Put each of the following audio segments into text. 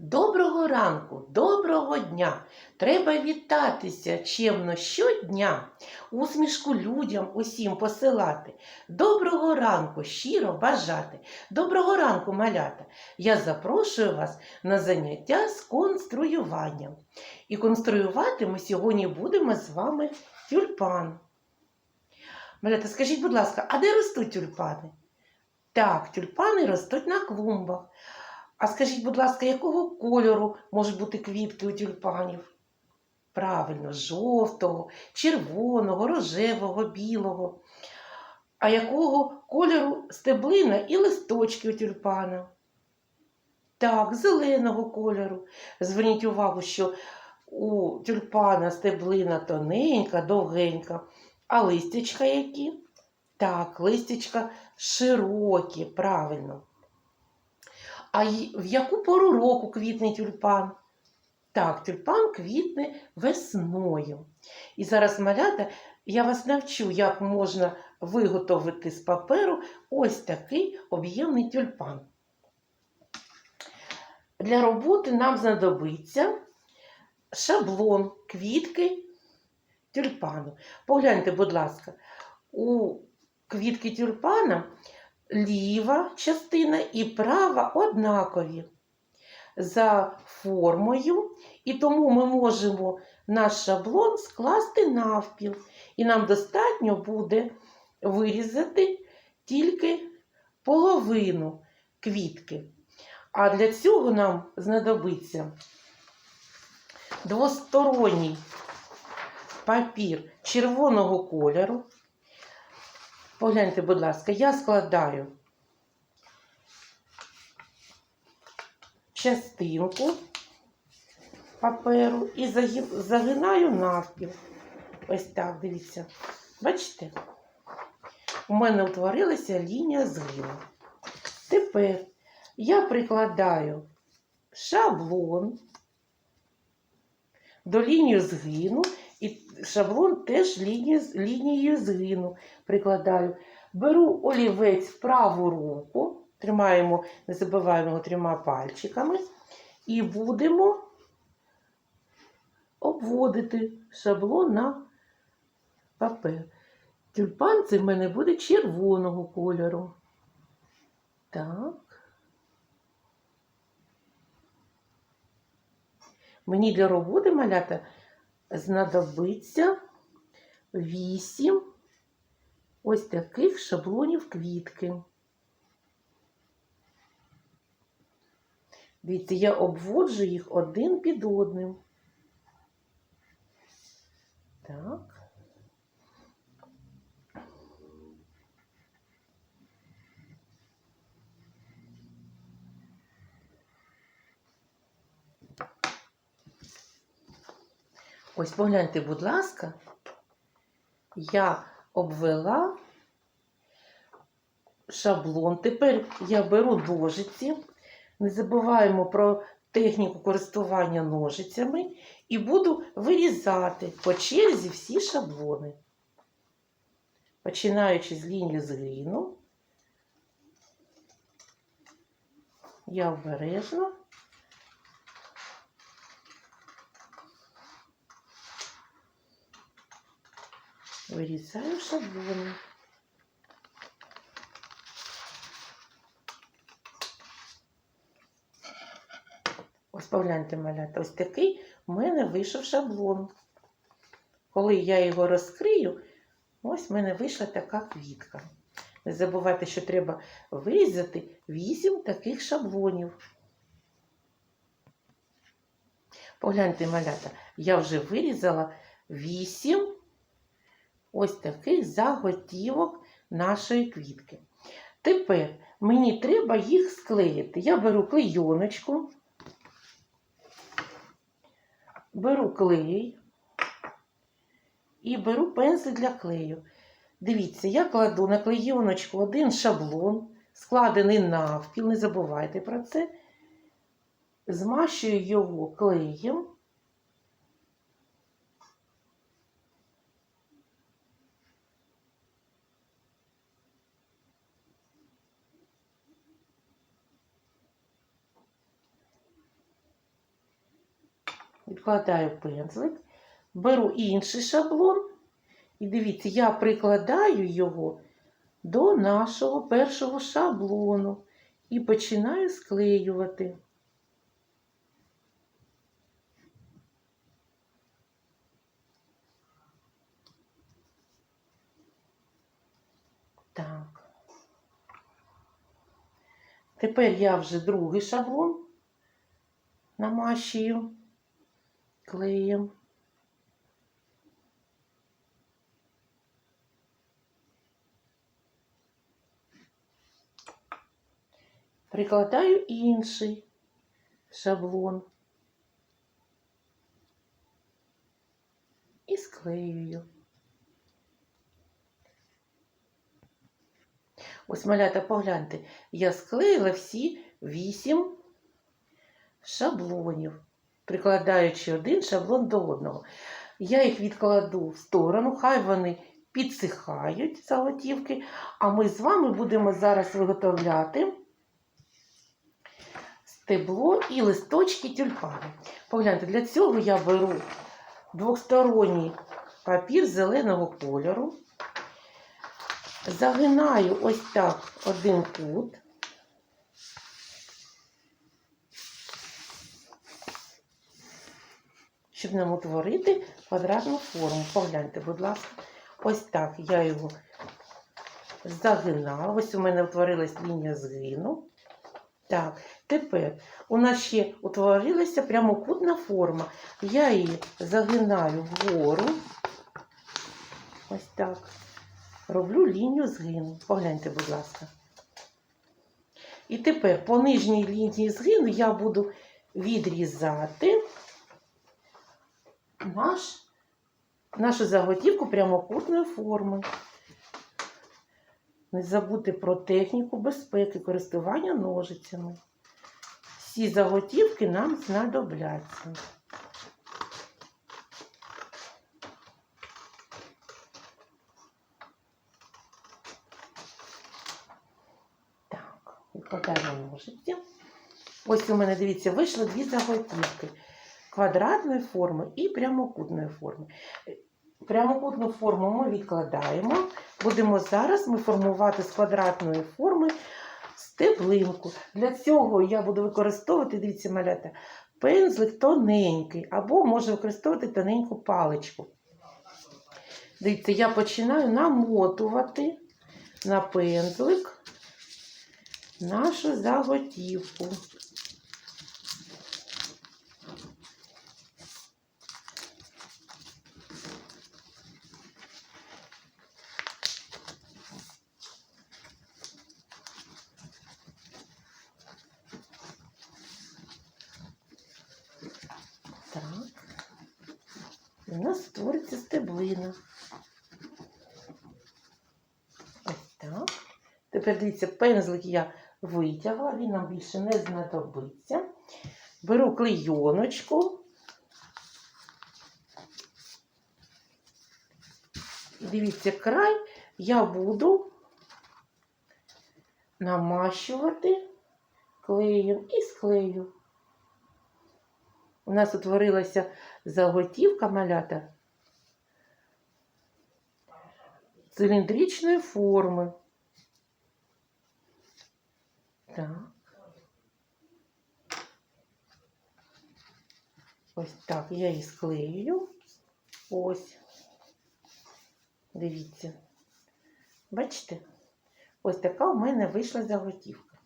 Доброго ранку, доброго дня! Треба вітатися чемно щодня, усмішку людям усім посилати. Доброго ранку щиро бажати. Доброго ранку, малята! Я запрошую вас на заняття з конструюванням. І конструювати ми сьогодні будемо з вами тюльпан. Малята, скажіть, будь ласка, а де ростуть тюльпани? Так, тюльпани ростуть на клумбах. А скажіть, будь ласка, якого кольору можуть бути квітки у тюльпанів? Правильно, жовтого, червоного, рожевого, білого. А якого кольору стеблина і листочки у тюльпана? Так, зеленого кольору. Зверніть увагу, що у тюльпана стеблина тоненька, довгенька, а листячка які? Так, листячка широкі, правильно. А в яку пору року квітне тюльпан? Так, тюльпан квітне весною. І зараз, малята, я вас навчу, як можна виготовити з паперу ось такий об'ємний тюльпан. Для роботи нам знадобиться шаблон квітки тюльпану. Погляньте, будь ласка, у квітки тюльпана ліва частина і права однакові за формою, і тому ми можемо наш шаблон скласти навпіл. І нам достатньо буде вирізати тільки половину квітки. А для цього нам знадобиться двосторонній папір червоного кольору. Погляньте, будь ласка, я складаю частинку паперу і загинаю навпіл. Ось так, дивіться. Бачите? У мене утворилася лінія згину. Тепер я прикладаю шаблон до лінії згину, і шаблон теж лінію, лінією згину прикладаю. Беру олівець в праву руку, тримаємо, не забуваємо його трьома пальчиками, і будемо обводити шаблон на папер. Тюльпан це в мене буде червоного кольору. Так. Мені для роботи малята знадобиться вісім ось таких шаблонів квітки. Дивіться, я обводжу їх один під одним. Так. Ось погляньте, будь ласка, я обвела шаблон. Тепер я беру ножиці. Не забуваємо про техніку користування ножицями і буду вирізати по черзі всі шаблони. Починаючи з лінії згину, я обережно вирізаю шаблони. Ось погляньте, малята, ось такий в мене вийшов шаблон. Коли я його розкрию, ось в мене вийшла така квітка. Не забувайте, що треба вирізати 8 таких шаблонів. Погляньте, малята, я вже вирізала 8 ось таких заготівок нашої квітки. Тепер мені треба їх склеїти. Я беру клейоночку, беру клей і беру пензлик для клею. Дивіться, я кладу на клейоночку один шаблон, складений навпіл, не забувайте про це. Змащую його клеєм. Відкладаю пензлик, беру інший шаблон. І дивіться, я прикладаю його до нашого першого шаблону і починаю склеювати. Так. Тепер я вже другий шаблон намащую клеєм. Прикладаю інший шаблон і склеюю. Ось, малята, погляньте, я склеїла всі вісім шаблонів, прикладаючи один шаблон до одного. Я їх відкладу в сторону, хай вони підсихають заготівки, а ми з вами будемо зараз виготовляти стебло і листочки тюльпани. Погляньте, для цього я беру двосторонній папір зеленого кольору. Загинаю ось так один кут. Щоб нам утворити квадратну форму. Погляньте, будь ласка, ось так я його загинала. Ось у мене утворилась лінія згину. Так, тепер у нас ще утворилася прямокутна форма. Я її загинаю вгору. Ось так роблю лінію згину. Погляньте, будь ласка. І тепер по нижній лінії згину я буду відрізати наш, нашу заготівку прямокутної форми. Не забудьте про техніку безпеки, користування ножицями. Всі заготівки нам знадобляться. Так, викладаємо ножиці. Ось у мене, дивіться, вийшло дві заготівки квадратної форми і прямокутної форми. Прямокутну форму ми відкладаємо. Будемо зараз ми формувати з квадратної форми стеблинку. Для цього я буду використовувати, дивіться, малята, пензлик тоненький, або можу використовувати тоненьку паличку. Дивіться, я починаю намотувати на пензлик нашу заготівку. Так. І у нас створиться стеблина. Ось так. Тепер дивіться, пензлик я витягла, він нам більше не знадобиться. Беру клейоночку. Дивіться, край я буду намащувати клеєм і склею. У нас утворилася заготівка малята циліндричної форми. Так. Ось так я її склею. Ось. Дивіться. Бачите? Ось така у мене вийшла заготівка.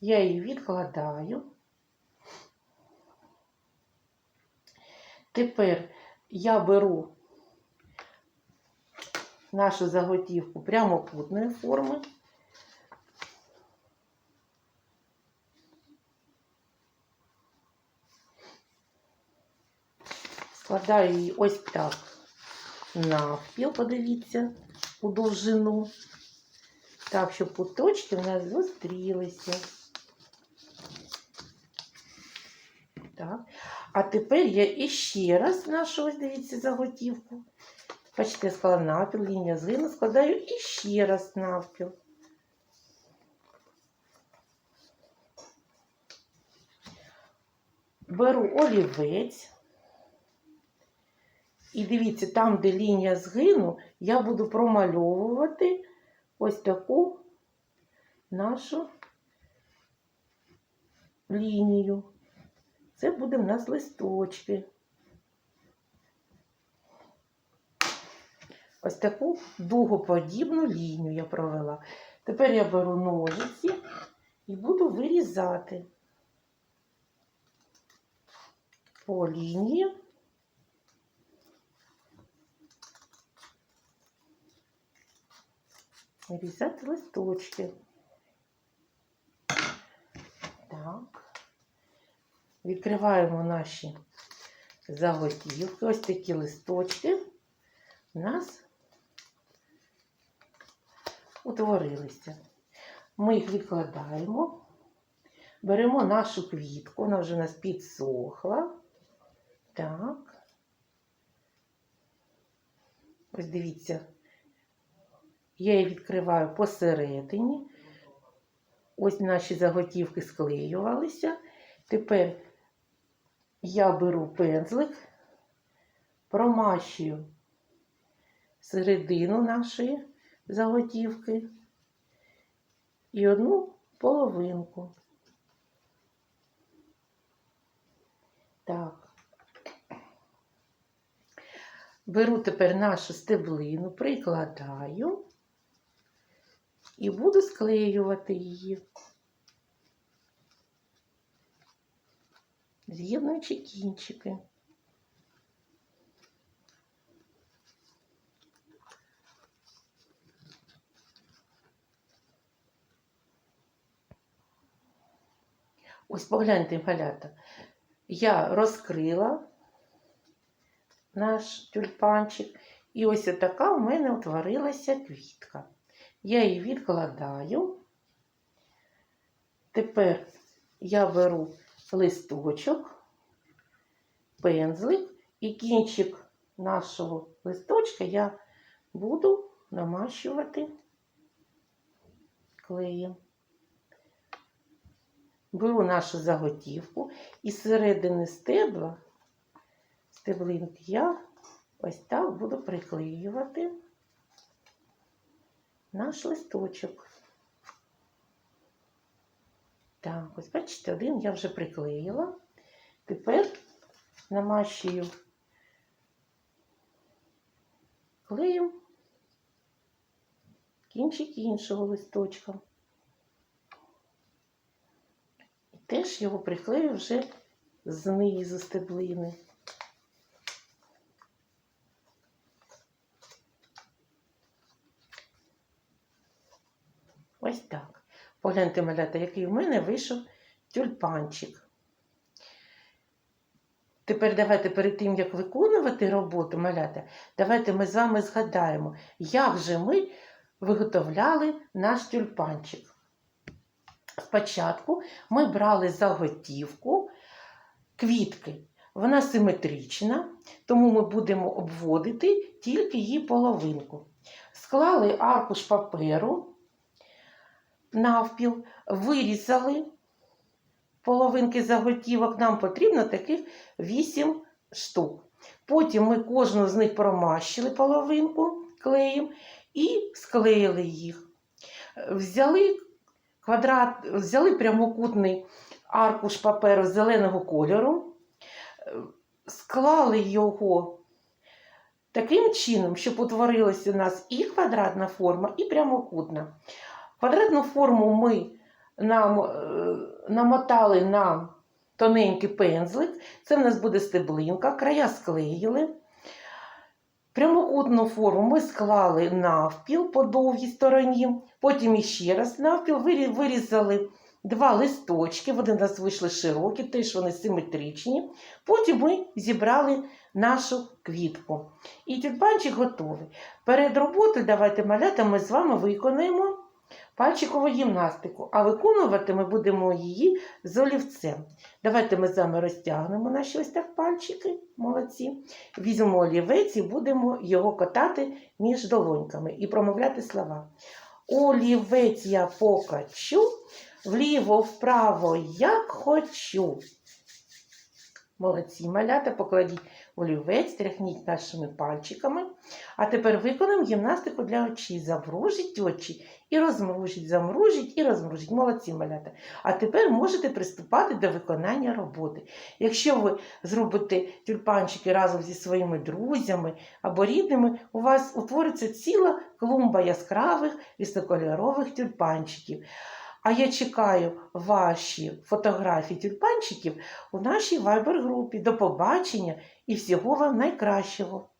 Я її відкладаю. Тепер я беру нашу заготівку прямокутної форми. Складаю її ось так навпіл, подивіться, у довжину. Так, щоб куточки в нас зустрілися. Так. А тепер я іще раз нашу, ось дивіться, заготівку. Бачите, я склала навпіл, лінія згину, складаю іще раз навпіл. Беру олівець І дивіться, там, де лінія згину, я буду промальовувати ось таку нашу лінію. Це буде в нас листочки. Ось таку дугоподібну лінію я провела. Тепер я беру ножиці і буду вирізати по лінії. Вирізати листочки. Так. Відкриваємо наші заготівки. Ось такі листочки у нас утворилися. Ми їх відкладаємо, беремо нашу квітку, вона вже у нас підсохла. Так. Ось дивіться, я її відкриваю посередині. Ось наші заготівки склеювалися. Тепер я беру пензлик, промащую середину нашої заготівки і одну половинку. Так. Беру тепер нашу стеблину, прикладаю і буду склеювати її, з'єднуючи кінчики. Ось погляньте, малята. Я розкрила наш тюльпанчик, і ось така в мене утворилася квітка. Я її відкладаю. Тепер я беру листочок, пензлик і кінчик нашого листочка я буду намащувати клеєм. Беру нашу заготівку і з середини стебла, стеблинки я ось так буду приклеювати наш листочок. Так, ось бачите, один я вже приклеїла. Тепер намащую клеєм кінчик іншого листочка. І теж його приклею вже знизу стеблини. Ось так. Погляньте, малята, який в мене вийшов тюльпанчик. Тепер давайте перед тим, як виконувати роботу малята, давайте ми з вами згадаємо, як же ми виготовляли наш тюльпанчик. Спочатку ми брали заготівку квітки. Вона симетрична, тому ми будемо обводити тільки її половинку. Склали аркуш паперу навпіл, вирізали половинки заготівок. Нам потрібно таких 8 штук. Потім ми кожну з них промащили половинку клеєм і склеїли їх. Взяли квадрат, взяли прямокутний аркуш паперу зеленого кольору, склали його таким чином, щоб утворилася у нас і квадратна форма, і прямокутна. Квадратну форму ми нам, е, намотали на тоненький пензлик. Це в нас буде стеблинка, края склеїли. Прямокутну форму ми склали навпіл по довгій стороні, потім іще раз навпіл вирізали два листочки, вони у нас вийшли широкі, теж вони симетричні. Потім ми зібрали нашу квітку. І тюльпанчик готовий. Перед роботою давайте малята ми з вами виконаємо пальчикову гімнастику, а виконувати ми будемо її з олівцем. Давайте ми з вами розтягнемо наші ось так пальчики, молодці. Візьмемо олівець і будемо його катати між долоньками і промовляти слова. Олівець я покачу, вліво-вправо як хочу. Молодці, малята, покладіть олівець, тряхніть нашими пальчиками. А тепер виконаємо гімнастику для очей. Завружіть очі і розмружіть, замружіть і розмружіть. Молодці малята. А тепер можете приступати до виконання роботи. Якщо ви зробите тюльпанчики разом зі своїми друзями або рідними, у вас утвориться ціла клумба яскравих різнокольорових тюльпанчиків. А я чекаю ваші фотографії тюльпанчиків у нашій вайбер-групі. До побачення і всього вам найкращого!